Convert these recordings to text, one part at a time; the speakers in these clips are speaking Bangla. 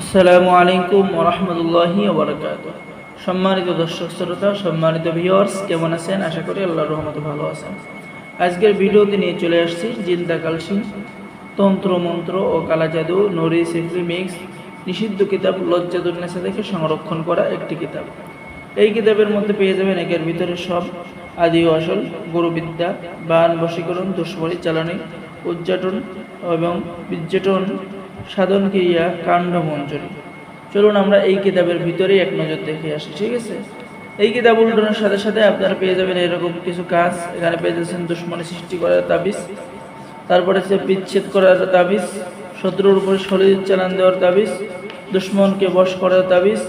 আসসালামু আলাইকুম ওরহমতুল্লাহি ওবরাকাত সম্মানিত দর্শক শ্রোতা, সম্মানিত ভিউয়ার্স কেমন আছেন? আশা করি আল্লাহর রহমতে ভালো আছেন। আজকের ভিডিওতে নিয়ে চলে আসছি জিন্দা কালসি তন্ত্র মন্ত্র ও কালা জাদু নরি সিফলি মিক্স, নিষিদ্ধ কিতাব লজ্জাদুন্নেসা থেকে সংরক্ষণ করা একটি কিতাব। এই কিতাবের মধ্যে পেয়ে যাবেন একের ভিতরে সব আদি ও আসল, গুরুবিদ্যা, বান, বশীকরণ দুষ্মরি চালানি উজ্জাটন এবং বিজ্জাটন সাধন ক্রিয়া কাণ্ড মঞ্জরি চলুন আমরা এই কিতাবের ভিতরেই এক নজর দেখে আসি, ঠিক আছে? এই কিতাব উল্টানোর সাথে সাথে আপনারা পেয়ে যাবেন এরকম কিছু কাজ। এখানে পেয়ে যাচ্ছেন দুশ্মনী সৃষ্টি করার তাবিজ, তারপরে সে বিচ্ছেদ করার তাবিজ, শত্রুর উপরে শরীর চালান দেওয়ার তাবিজ, দুশ্মনকে বশ করার তাবিজ,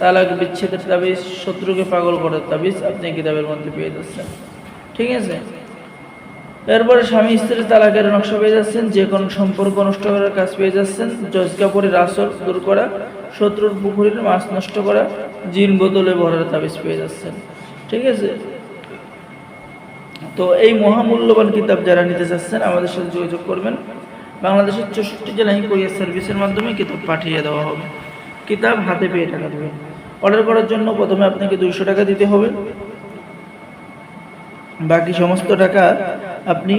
তালাক বিচ্ছেদের তাবিজ, শত্রুকে পাগল করার তাবিজ আপনি কিতাবের মধ্যে পেয়ে যাচ্ছেন। ঠিক আছে? এরপরে স্বামী স্ত্রীর তালাকের নকশা পেয়ে যাচ্ছেন, যে কোনো সম্পর্ক নষ্ট করার কাজ পেয়ে যাচ্ছেন, জজ কাপড়ের আসর দূর করা, শত্রুর পুকুরের মাছ নষ্ট করা, জিন বোতলে ভরার তাবিজ পেয়ে যাচ্ছেন। ঠিক আছে? তো এই মহামূল্যবান কিতাব যারা নিতে চাচ্ছেন, আমাদের সাথে যোগাযোগ করবেন। বাংলাদেশের চৌষট্টি জেলায় কোরিয়ার সার্ভিসের মাধ্যমে কিতাব পাঠিয়ে দেওয়া হবে। কিতাব হাতে পেয়ে টাকা দেবেন। অর্ডার করার জন্য প্রথমে আপনাকে দুইশো টাকা দিতে হবে। বাকি সমস্ত টাকা আপনি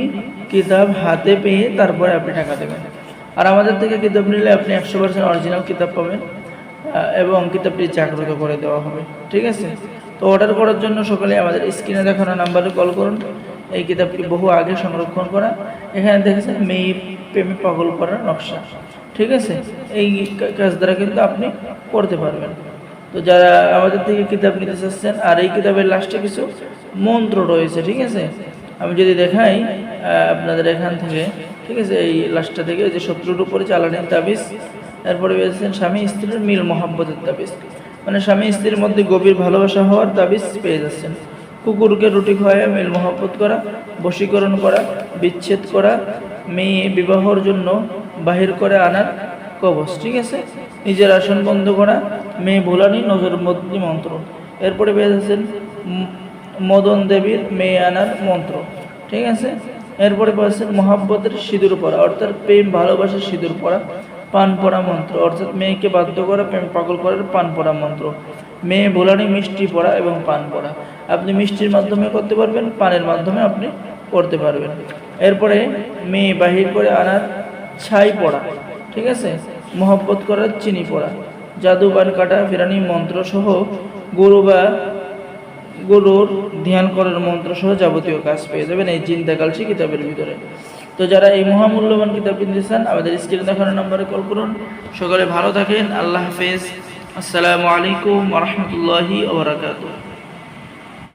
কিতাব হাতে পেয়ে তারপরে আপনি টাকা দেবেন। আর আমাদের থেকে কিতাব নিলে আপনি একশো পার্সেন্ট অরিজিনাল কিতাব পাবেন এবং কিতাবটি জাগ্রত করে দেওয়া হবে। ঠিক আছে? তো অর্ডার করার জন্য সকালে আমাদের স্ক্রিনে দেখানো নাম্বারে কল করুন। এই কিতাবটি বহু আগে সংরক্ষণ করা। এখানে দেখেছেন মেয়ে প্রেমে পাগল করার নকশা। ঠিক আছে? এই কাজ দ্বারা কিন্তু আপনি করতে পারবেন। তো যারা আমাদের থেকে কিতাব নিতে চাচ্ছেন, আর এই কিতাবের লাস্টে কিছু মন্ত্র রয়েছে, ঠিক আছে? আমি যদি দেখাই আপনাদের এখান থেকে, ঠিক আছে, এই লাস্টটা থেকে যে শত্রুর উপরে চালানের তাবিজ, এরপরে পেয়েছেন স্বামী স্ত্রীর মিল, মহাব্বতের তাবিজ। মানে স্বামী স্ত্রীর মধ্যে গভীর ভালোবাসা হওয়ার তাবিজ পেয়ে যাচ্ছেন। কুকুরকে রুটি খাওয়ায়, মিল, মহাব্বত করা, বশীকরণ করা, বিচ্ছেদ করা, মেয়ে বিবাহর জন্য বাহির করে আনার কবচ, ঠিক আছে? নিজের আসন বন্ধ করা, মেয়ে ভোলানি, নজর মধ্যে মন্ত্র। এরপরে পেয়ে যাচ্ছেন মদন দেবীর মেয়ে আনার মন্ত্র, ঠিক আছে? এরপরে পাচ্ছেন মহাব্বতের সিঁদুর পড়া অর্থাৎ প্রেম ভালোবাসার সিঁদুর পড়া পান পড়া মন্ত্র, অর্থাৎ মেয়েকে বাধ্য করা, প্রেম পাগল করার পান পড়া মন্ত্র। মেয়ে ভোলানি, মিষ্টি পড়া এবং পান পড়া আপনি মিষ্টির মাধ্যমে করতে পারবেন, পানের মাধ্যমে আপনি করতে পারবেন। এরপরে মেয়ে বাহির করে আনার ছাই পড়া ঠিক আছে? মহব্বত করার চিনি পড়া। জাদু বান কাটা ফেরানি মন্ত্র সহ গরু বা গরুর ধ্যান করার মন্ত্র সহ যাবতীয় কাজ পেয়ে যাবেন এই চিন্তা কালসি কিতাবের ভিতরে। তো যারা এই মহামূল্যবান কিতাব কিনতে চান, আমাদের স্ক্রিনে দেখানো নম্বরে কল করুন। সকালে ভালো থাকেন। আল্লাহ হাফেজ। আসসালামু আলাইকুম রহমতুল্লাহি ওবরাকাতুহ